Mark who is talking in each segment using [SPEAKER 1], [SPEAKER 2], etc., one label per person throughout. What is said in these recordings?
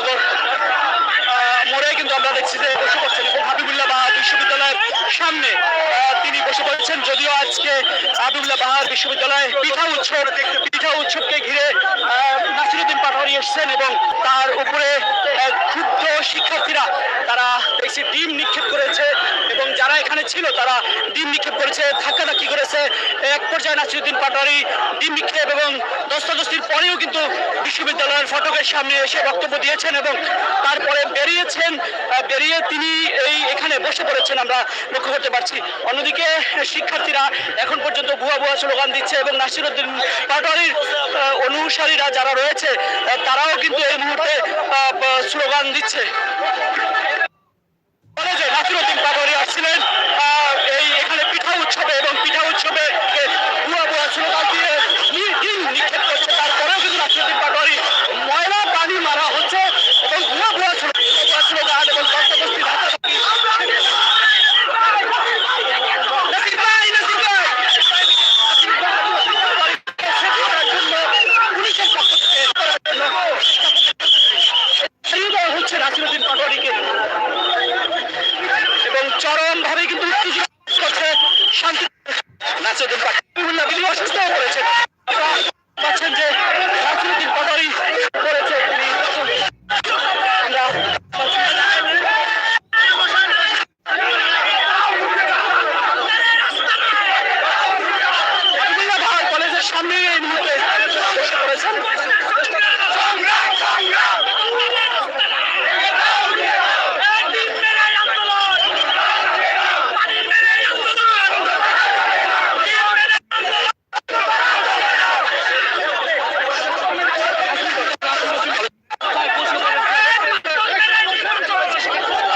[SPEAKER 1] রামনগর মোড়ে কিন্তু আমরা দেখছি যে বসে পড়ছেন এবং হাবিবুল্লাহ বাহার বিশ্ববিদ্যালয়ের সামনে তিনি বসে পড়েছেন। যদিও আজকে হাবিবুল্লাহ বাহার বিশ্ববিদ্যালয়ে পিঠা উৎসব, পিঠা উৎসবকে ঘিরে নাসিরুদ্দিন পাটোয়ারি এসছেন এবং তার উপরে ক্ষুব্ধ শিক্ষার্থীরা, তারা দেখছি ডিম নিক্ষেপ এখানে ছিল, তারা ডিম নিক্ষেপ করেছে ধাক্কাধাক্কি করেছে। এক পর্যায়ে নাসিরুদ্দিন পাটোয়ারি ডিম নিক্ষেপ এবং দস্তাদস্তির পরেও কিন্তু বিশ্ববিদ্যালয়ের ফটকের সামনে এসে বক্তব্য দিয়েছেন এবং তারপরে বেরিয়েছেন বেরিয়ে তিনি এই এখানে বসে পড়েছেন, আমরা লক্ষ্য করতে পারছি। অন্যদিকে শিক্ষার্থীরা এখন পর্যন্ত ভুয়া ভুয়া স্লোগান দিচ্ছে এবং নাসিরুদ্দিন পাটোয়ারির অনুসারীরা যারা রয়েছে তারাও কিন্তু এই মুহূর্তে স্লোগান দিচ্ছে। নাসিরুদ্দিন পাটোয়ারি আসছিলেন আহ, এই এখানে পিঠা উৎসবে এবং পিঠা উৎসবে কে ভুয়া ভুয়া স্লোগান দিয়ে নি- ডিম নিক্ষেপ করছে তারপরেও কিন্তু নাসিরুদ্দিন পাটোয়ারি ময়লা পানি মারা হচ্ছে এবং ভুয়া ভুয়া স্লো- ভুয়া স্লোগান এবং দস্তাদস্তি ধাক্কাধাক্কি নাসির ভাই, নাসির ভাই! সেটি করার জন্য পুলিশের পক্ষ থেকে করার জন্য ছাড়িয়ে দেওয়া হচ্ছে নাসিরুদ্দিন পাটোয়ারিকে এবং চরম ভাবে কিন্তু উত্তেজিত করছে শান্তি নাসিরুদ্দিন পাটোয়ারি তিনি অসুস্থ হয়ে পড়েছেন আপনারা পাচ্ছেন যে নাসিরুদ্দিন পাটোয়ারি করেছে তিনি আমরা কুমিল্লা ভার কলেজের সামনে এই মুহূর্তে বসে পড়েছেন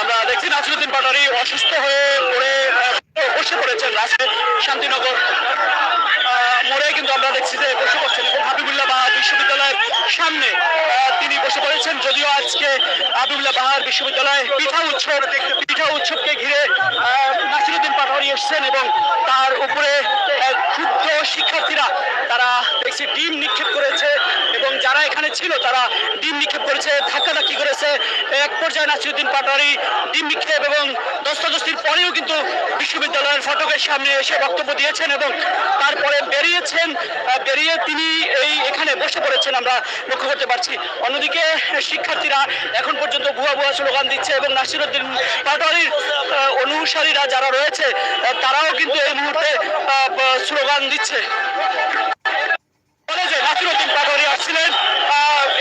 [SPEAKER 1] আমরা দেখছি নাসিরুদ্দিন পাটারি অসুস্থ হয়ে পড়ে আহ, বসে পড়েছেন রাস্তায় শান্তিনগর আহ, মোড়ে কিন্তু আমরা দেখছি যে বসে পড়ছেন এবং হাবিবুল্লাহ বাহার বিশ্ববিদ্যালয়ের সামনে। তিনি বসে পড়েছেন যদিও আজকে হাবিবুল্লাহ বাহার বিশ্ববিদ্যালয়ে পিঠা উৎসব, পিঠা উৎসবকে ঘিরে নাসিরুদ্দিন পাটোয়ারি এসেছেন এবং তার উপরে ক্ষুব্ধ শিক্ষার্থীরা, তারা দেখছি ডিম নিক্ষেপ করেছে এবং যারা এখানে ছিল তারা ডিম নিক্ষেপ করেছে, ধাক্কাধাক্কি করেছে। এক পর্যায়ে নাসিরুদ্দিন পাটোয়ারি ডিম নিক্ষেপ এবং দস্তাদস্তির পরেও কিন্তু বিশ্ববিদ্যালয়ের ফটকের সামনে এসে বক্তব্য দিয়েছেন এবং তারপরে বেরিয়েছেন বেরিয়ে তিনি এই এখানে বসে পড়েছেন, আমরা লক্ষ্য করতে পারছি। অন্যদিকে শিক্ষার্থীরা এখন পর্যন্ত ভুয়া ভুয়া স্লোগান দিচ্ছে এবং নাসিরুদ্দিন পাটোয়ারির অনুসারীরা যারা রয়েছে তারাও কিন্তু এই মুহূর্তে স্লোগান দিচ্ছে। কলেজে নাসিরুদ্দিন পাটোয়ারি আসছিলেন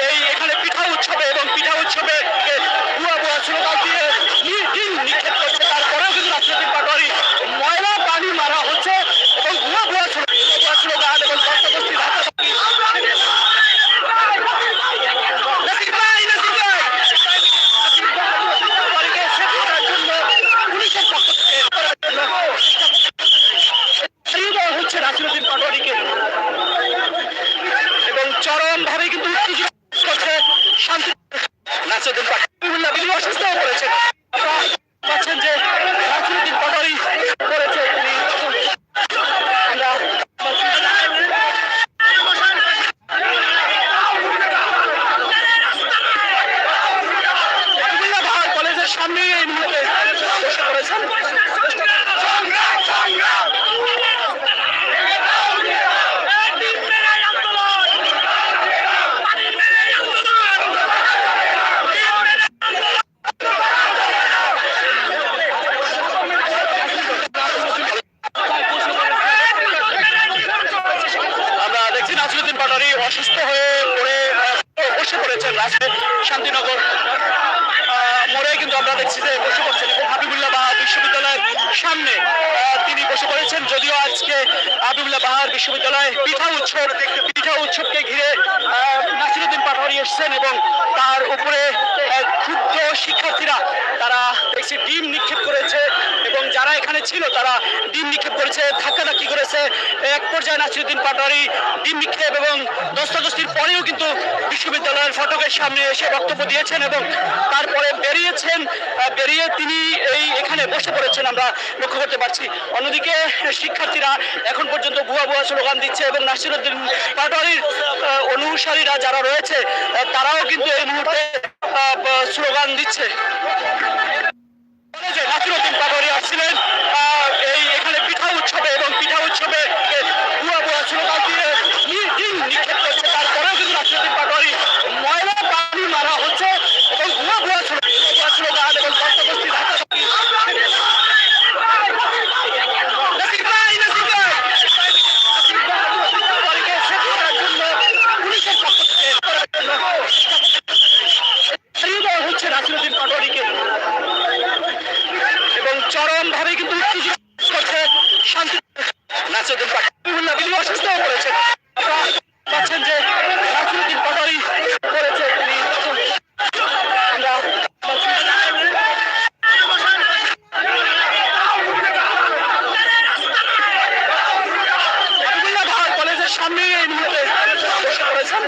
[SPEAKER 1] এই এখানে পিঠা উৎসবে এবং পিঠা উৎসবে কে ভুয়া ভুয়া স্লোগান দিয়ে নি- ডিম নিক্ষেপ করছে তারপরেও কিন্তু নাসিরুদ্দিন পাটোয়ারি ময়লা পানি মারা হচ্ছে এবং ভুয়া ভুয়া স্লো- ভুয়া স্লোগান এবং দস্তাদস্তি ধাক্কাধাক্কি নাসির ভাই, নাসির ভাই! নাসির ভাই, পাটোয়ারিকে সেটি করার জন্য পুলিশের পক্ষ থেকে করার জন্য ছাড়িয়ে দেওয়া হচ্ছে নাসিরুদ্দিন পাটোয়ারিকে এবং চরম ভাবে কিন্তু উত্তেজিত করছে শান্তি নাসিরুদ্দিন পাটোয়ারি তিনি অসুস্থ হয়ে পড়েছেন আপনারা পাচ্ছেন যে নাসিরুদ্দিন পাটোয়ারি করেছে তিনি আমরা কুমিল্লা ভার কলেজের সামনে এই মুহূর্তে বসে পড়েছেন আমরা দেখছি নাসিরুদ্দিন পাটোয়ারি অসুস্থ হয়ে পড়ে আহ, বসে পড়েছেন রাস্তায় শান্তিনগর আহ, মোড়ে কিন্তু আমরা দেখছি যে বসে পড়ছেন এবং হাবিবুল্লাহ বাহার বিশ্ববিদ্যালয়ের সামনে আহ, তিনি বসে পড়েছেন যদিও আজকে আবিবুল্লাহ বাহার বিশ্ববিদ্যালয়ে পিঠা উৎসব পিঠা উৎসবকে ঘিরে নাসিরুদ্দিন পাটোয়ারি এসেছেন এবং তার উপরে ক্ষুব্ধ শিক্ষার্থীরা, তারা দেখছি ডিম নিক্ষেপ করেছে এবং যারা এখানে ছিল, তারা ডিম নিক্ষেপ করেছে, ধাক্কাধাক্কি করেছে। এক পর্যায়ে নাসিরুদ্দিন পাটোয়ারি ডিম নিক্ষেপ এবং দস্তাদস্তির পরেও কিন্তু বিশ্ববিদ্যালয়ের ফটকের সামনে এসে বক্তব্য দিয়েছেন এবং তারপরে বেরিয়েছেন বেরিয়ে তিনি এই এখানে বসে পড়েছেন আমরা লক্ষ্য করতে পারছি। অন্যদিকে শিক্ষার্থীরা এখন পর্যন্ত ভুয়া ভুয়া স্লোগান দিচ্ছে এবং নাসিরুদ্দিন পাটোয়ারির আহ, অনুসারীরা যারা রয়েছে তারাও কিন্তু এই মুহূর্তে স্লোগান দিচ্ছে। নাসিরুদ্দিন পাটোয়ারি আসছিলেন আহ, চরম ভাবে কিন্তু উত্তেজিত করছে শান্তি নাসিরুদ্দিন পাটোয়ারি তিনি অসুস্থ হয়ে পড়েছেন আপনারা পাচ্ছেন যে নাসিরুদ্দিন পাটোয়ারি করেছে তিনি আমরা পাচ্ছি হাবিবুল্লাহ ভাই কলেজের সামনে এই মুহূর্তে বসে পড়েছেন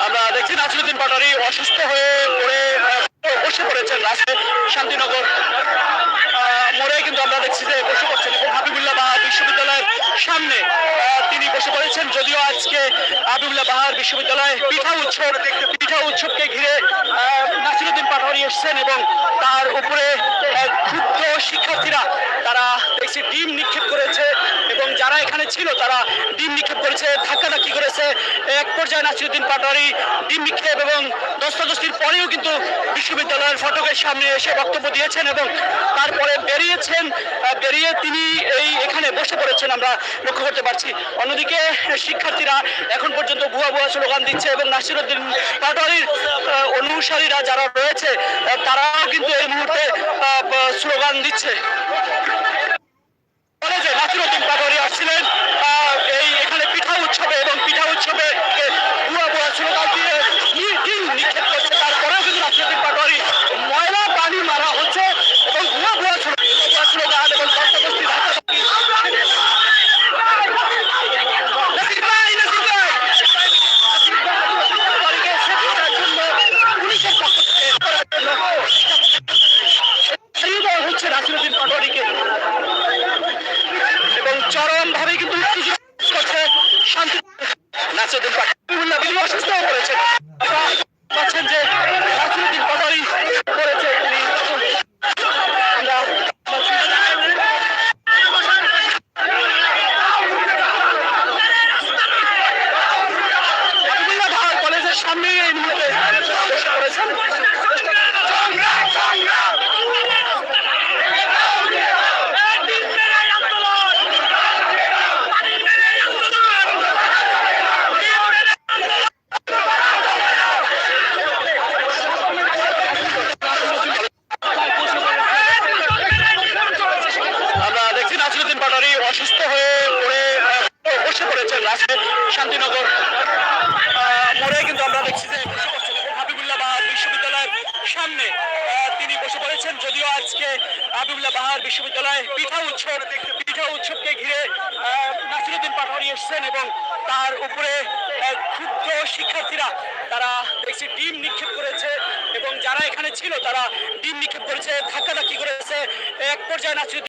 [SPEAKER 1] আমরা দেখছি নাসিরুদ্দিন পাটোয়ারি অসুস্থ হয়ে পড়ে আহ, বসে পড়েছেন রাস্তায় শান্তিনগর আহ, মোড়ে কিন্তু আমরা দেখছি যে বসে পড়ছেন এবং হাবিবুল্লাহ বাহার বিশ্ববিদ্যালয়ের সামনে তিনি বসে পড়েছেন। যদিও আজকে আবদুল্লাহ বাহার বিশ্ববিদ্যালয়ে পিঠা উৎসব, পিঠা উৎসবকে ঘিরে নাসিরুদ্দিন পাটোয়ারি এসছেন এবং তার উপরে ক্ষুদ্র শিক্ষার্থীরা, তারা দেখছি ডিম নিক্ষেপ করেছে এবং যারা এখানে ছিল, তারা ডিম নিক্ষেপ করেছে, ধাক্কাধাক্কি করেছে। পর্যায়ে নাসিরুদ্দিন পাটোয়ারি, ডিম নিক্ষেপ এবং দস্তাদস্তির পরেও কিন্তু বিশ্ববিদ্যালয়ের ফটকের সামনে এসে বক্তব্য দিয়েছেন এবং তারপরে বেরিয়েছেন বেরিয়ে তিনি এই এখানে বসে পড়েছেন আমরা লক্ষ্য করতে পারছি। অন্যদিকে শিক্ষার্থীরা এখন পর্যন্ত ভুয়া ভুয়া স্লোগান দিচ্ছে এবং নাসিরুদ্দিন পাটোয়ারির অনুসারীরা যারা রয়েছে তারাও কিন্তু এই মুহূর্তে স্লোগান দিচ্ছে। কলেজে নাসিরুদ্দিন পাটোয়ারি আসছিলেন আহ, এই এখানে পিঠা উৎসবে এবং পিঠা উৎসবে কে বুয়া বুয়া স্লোগান দিয়ে নি- ডিম নিক্ষেপ করছে তারপরেও কিন্তু নাসিরুদ্দিন পাটোয়ারি ময়লা পানি মারা হচ্ছে এবং ভুয়া ভুয়া স্লো- ভুয়া স্লোগান এবং দস্তাদস্তি ধাক্কাধাক্কি। নাসির ভাই, নাসির ভাই! নাসির ভাই, পাটোয়ারিকে সেফটি করার জন্য পুলিশের পক্ষ থেকে করার জন্য সরিয়ে দেওয়া হচ্ছে নাসিরুদ্দিন পাটোয়ারিকে এবং চরম ভাবে কিন্তু উত্তেজিত করছে শান্তি নাসিরুদ্দিন পাটোয়ারি তিনি অসুস্থ হয়ে পড়েছেন আপনারা পাচ্ছেন যে নাসিরুদ্দিন পাটোয়ারি করেছে তিনি আমরা পাচ্ছি হাবিবুল্লাহ ভাই কলেজের সামনে এই মুহূর্তে বসে পড়েছেন আমরা দেখছি নাসিরুদ্দিন পাটোয়ারি অসুস্থ হয়ে পড়ে আহ, বসে পড়েছেন রাস্তায় শান্তিনগর আহ, মোড়ে কিন্তু আমরা দেখছি যে বসে পড়ছেন এবং হাবিবুল্লাহ বাহার বিশ্ববিদ্যালয়ের সামনে আহ, তিনি বসে পড়েছেন যদিও আজকে আবিবুল্লাহ বাহার বিশ্ববিদ্যালয়ে পিঠা উৎসব, পিঠা উৎসবকে ঘিরে নাসিরুদ্দিন পাঠানি এসছেন এবং তার উপরে ক্ষুদ্র শিক্ষার্থীরা, তারা দেখছি ডিম নিক্ষেপ করেছে এবং যারা এখানে ছিল তারা ডিম নিক্ষেপ করেছে, ধাক্কাধাক্কি করেছে। এক পর্যায়ে নাসিরুদ্দিন